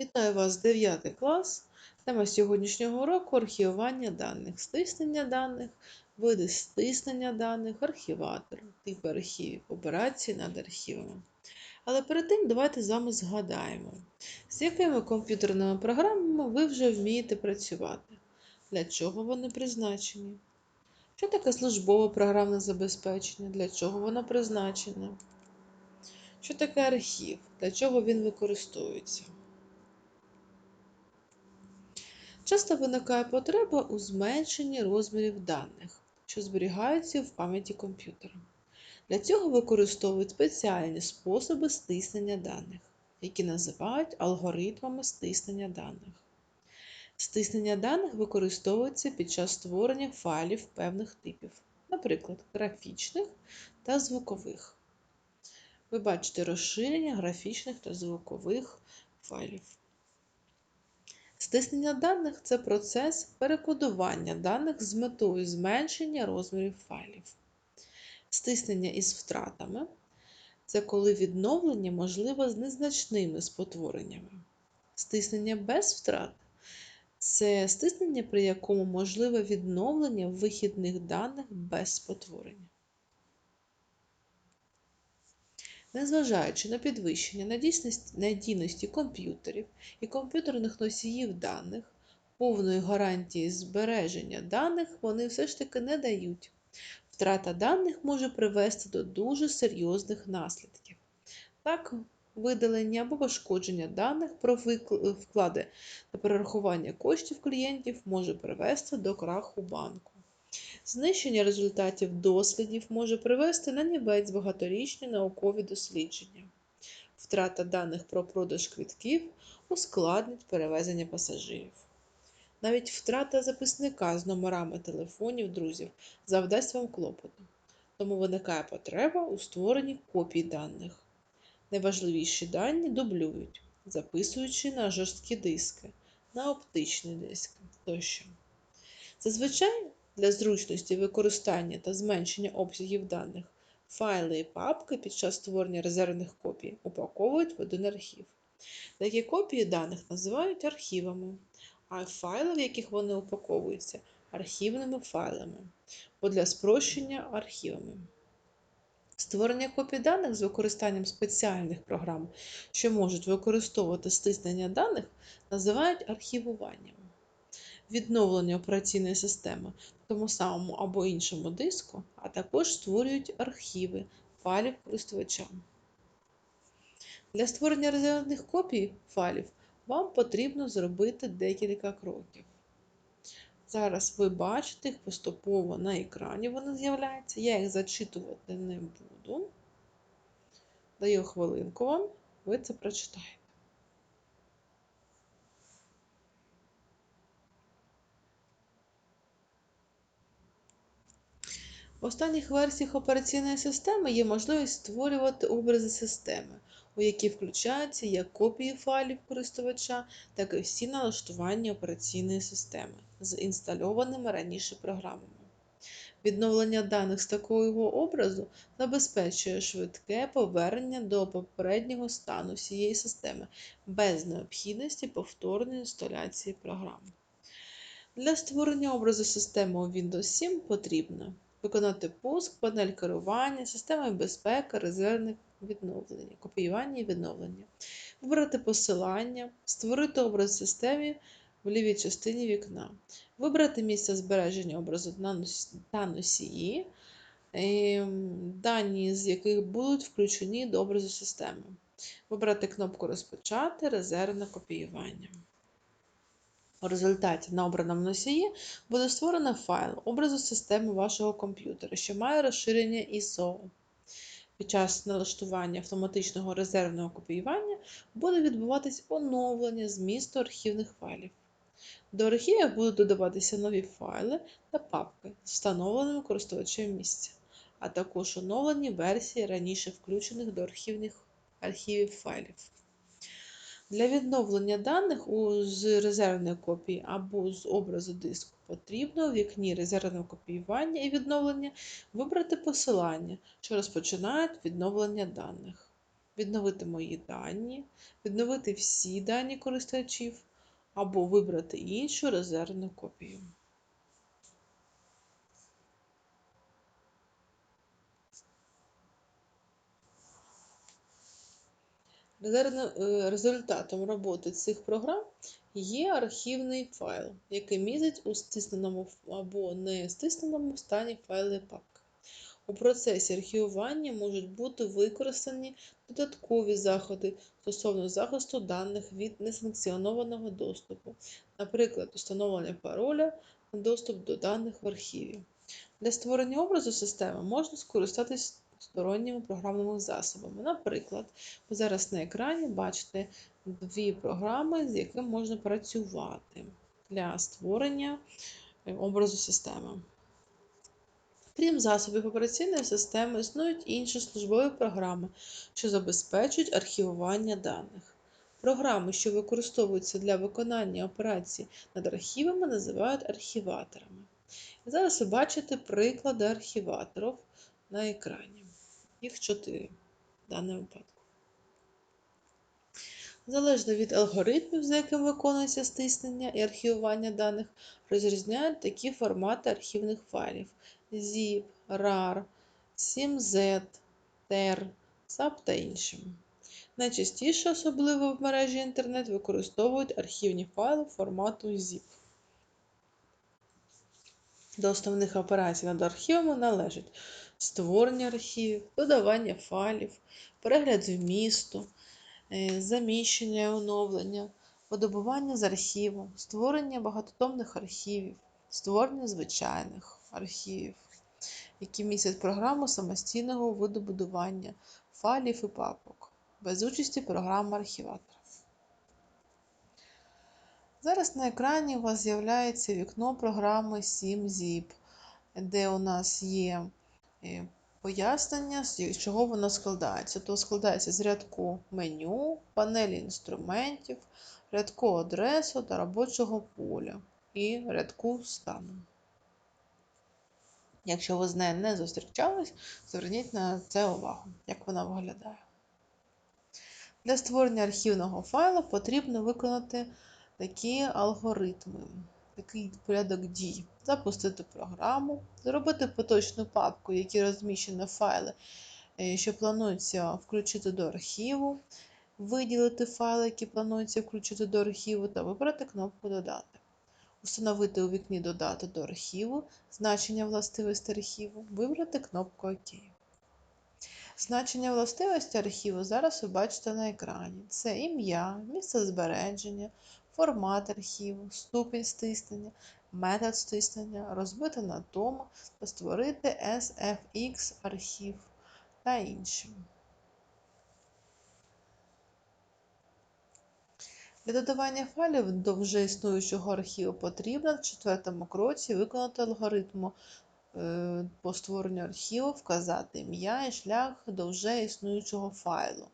Вітаю вас 9 клас. Тема сьогоднішнього уроку архівування даних, стиснення даних, види стиснення даних, архіватор, типи архівів, операції над архівами. Але перед тим давайте з вами згадаємо, з якими комп'ютерними програмами ви вже вмієте працювати, для чого вони призначені. Що таке службове програмне забезпечення, для чого воно призначене? Що таке архів, для чого він використовується? Часто виникає потреба у зменшенні розмірів даних, що зберігаються в пам'яті комп'ютера. Для цього використовують спеціальні способи стиснення даних, які називають алгоритмами стиснення даних. Стиснення даних використовується під час створення файлів певних типів, наприклад, графічних та звукових. Ви бачите розширення графічних та звукових файлів. Стиснення даних це процес перекодування даних з метою зменшення розмірів файлів. Стиснення із втратами це коли відновлення можливе з незначними спотвореннями. Стиснення без втрат це стиснення, при якому можливе відновлення вихідних даних без спотворення. Незважаючи на підвищення надійності комп'ютерів і комп'ютерних носіїв даних, повної гарантії збереження даних вони все ж таки не дають. Втрата даних може привести до дуже серйозних наслідків. Так, видалення або пошкодження даних про вклади та перерахування коштів клієнтів може привести до краху банку. Знищення результатів дослідів може привести на нівець багаторічні наукові дослідження. Втрата даних про продаж квитків ускладнить перевезення пасажирів. Навіть втрата записника з номерами телефонів друзів завдасть вам клопоту, тому виникає потреба у створенні копій даних. Найважливіші дані дублюють, записуючи на жорсткі диски, на оптичні диски тощо. Зазвичай для зручності використання та зменшення обсягів даних файли і папки під час створення резервних копій упаковують в один архів. Такі копії даних називають архівами, а файли, в яких вони упаковуються, архівними файлами, бо для спрощення архівами. Створення копій даних з використанням спеціальних програм, що можуть використовувати стиснення даних, називають архівуванням відновлення операційної системи в тому самому або іншому диску, а також створюють архіви файлів користувача. Для створення резервних копій файлів вам потрібно зробити декілька кроків. Зараз ви бачите їх поступово на екрані вони з'являються. Я їх зачитувати не буду. Даю хвилинку вам, ви це прочитаєте. В останніх версіях операційної системи є можливість створювати образи системи, у які включаються як копії файлів користувача, так і всі налаштування операційної системи з інстальованими раніше програмами. Відновлення даних з такого образу забезпечує швидке повернення до попереднього стану всієї системи без необхідності повторної інсталяції програм. Для створення образу системи у Windows 7 потрібно виконати пуск, панель керування, система безпеки, резервне відновлення, копіювання і відновлення, вибрати посилання, створити образ системи в лівій частині вікна, вибрати місце збереження образу та носії, ем, дані з яких будуть включені до образу системи. Вибрати кнопку Розпочати резервне копіювання. У результаті на обраному носії буде створено файл образу системи вашого комп'ютера, що має розширення ISO. Під час налаштування автоматичного резервного копіювання буде відбуватись оновлення змісту архівних файлів. До архівів будуть додаватися нові файли та папки з встановленим користувачем місця, а також оновлені версії раніше включених до архівних архівів файлів. Для відновлення даних з резервної копії або з образу диску потрібно в вікні резервного копіювання і відновлення вибрати посилання, що розпочинають відновлення даних. відновити мої дані, відновити всі дані користувачів або вибрати іншу резервну копію. Результатом роботи цих програм є архівний файл, який містить у стисненому або не стисненому стані файли папки. У процесі архівування можуть бути використані додаткові заходи стосовно захисту даних від несанкціонованого доступу, наприклад, установлення пароля на доступ до даних в архіві. Для створення образу системи можна скористатись сторонніми програмними засобами. Наприклад, ви зараз на екрані бачите дві програми, з якими можна працювати для створення е, образу системи. Крім засобів операційної системи, існують інші службові програми, що забезпечують архівування даних. Програми, що використовуються для виконання операцій над архівами, називають архіваторами. І зараз ви бачите приклади архіваторів на екрані. Їх чотири в даному випадку. Залежно від алгоритмів, за яким виконується стиснення і архівування даних, розрізняють такі формати архівних файлів: ZIP, RAR, 7Z, TER, SAP та інші. Найчастіше, особливо в мережі інтернет, використовують архівні файли формату ZIP. До основних операцій над архівами належать створення архівів, додавання файлів, перегляд вмісту, е, заміщення і оновлення, видобування з архіву, створення багатотомних архівів, створення звичайних архівів, які містять програму самостійного видобудування файлів і папок без участі програми архіватора. Зараз на екрані у вас з'являється вікно програми 7zip, де у нас є пояснення, з чого воно складається. То складається з рядку меню, панелі інструментів, рядку адресу та робочого поля і рядку стану. Якщо ви з нею не зустрічались, зверніть на це увагу, як вона виглядає. Для створення архівного файлу потрібно виконати такі алгоритми, такий порядок дій. Запустити програму, зробити поточну папку, в якій розміщені файли, е, що планується включити до архіву, виділити файли, які планується включити до архіву, та вибрати кнопку Додати. Установити у вікні Додати до архіву, значення властивості архіву, вибрати кнопку ОК. Значення властивості архіву зараз ви бачите на екрані. Це ім'я, місце збереження, формат архіву, ступінь стиснення, метод стиснення, розбити на тому та створити SFX архів та інші. Для додавання файлів до вже існуючого архіву потрібно в четвертому кроці виконати алгоритм е, по створенню архіву, вказати ім'я і шлях до вже існуючого файлу.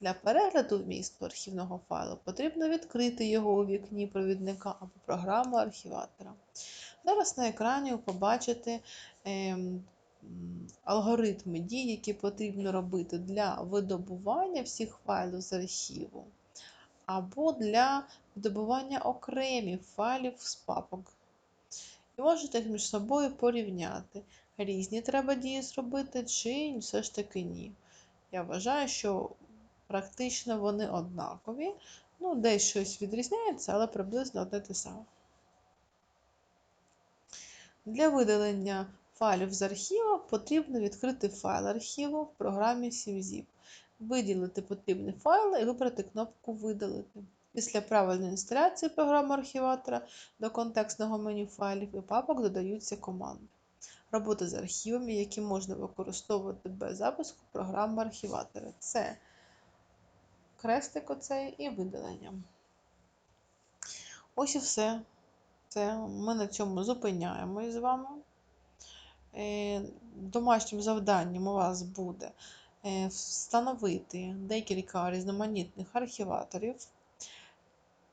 Для перегляду вмісту архівного файлу потрібно відкрити його у вікні провідника або програму архіватора. Зараз на екрані ви побачите ем, алгоритми дій, які потрібно робити для видобування всіх файлів з архіву, або для видобування окремих файлів з папок. І можете їх між собою порівняти. Різні треба дії зробити, чи все ж таки ні. Я вважаю, що практично вони однакові. Ну, десь щось відрізняється, але приблизно одне те саме. Для видалення файлів з архіву потрібно відкрити файл архіву в програмі 7zip, виділити потрібний файл і вибрати кнопку Видалити. Після правильної інсталяції програми архіватора до контекстного меню файлів і папок додаються команди. Роботи з архівами, які можна використовувати без запуску програми архіватора. Це крестик оцей і видалення. Ось і все. Це ми на цьому зупиняємось з вами. Е, домашнім завданням у вас буде е, встановити декілька різноманітних архіваторів.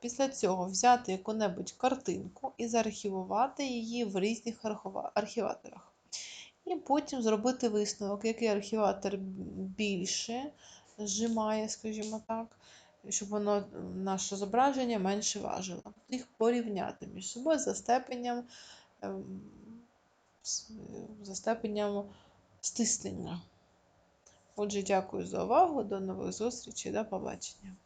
Після цього взяти яку-небудь картинку і заархівувати її в різних архіваторах. І потім зробити висновок, який архіватор більше зжимає, скажімо так, щоб воно наше зображення менше важило. Їх порівняти між собою за степенем, ем, за степенем стиснення. Отже, дякую за увагу. До нових зустрічей. До побачення.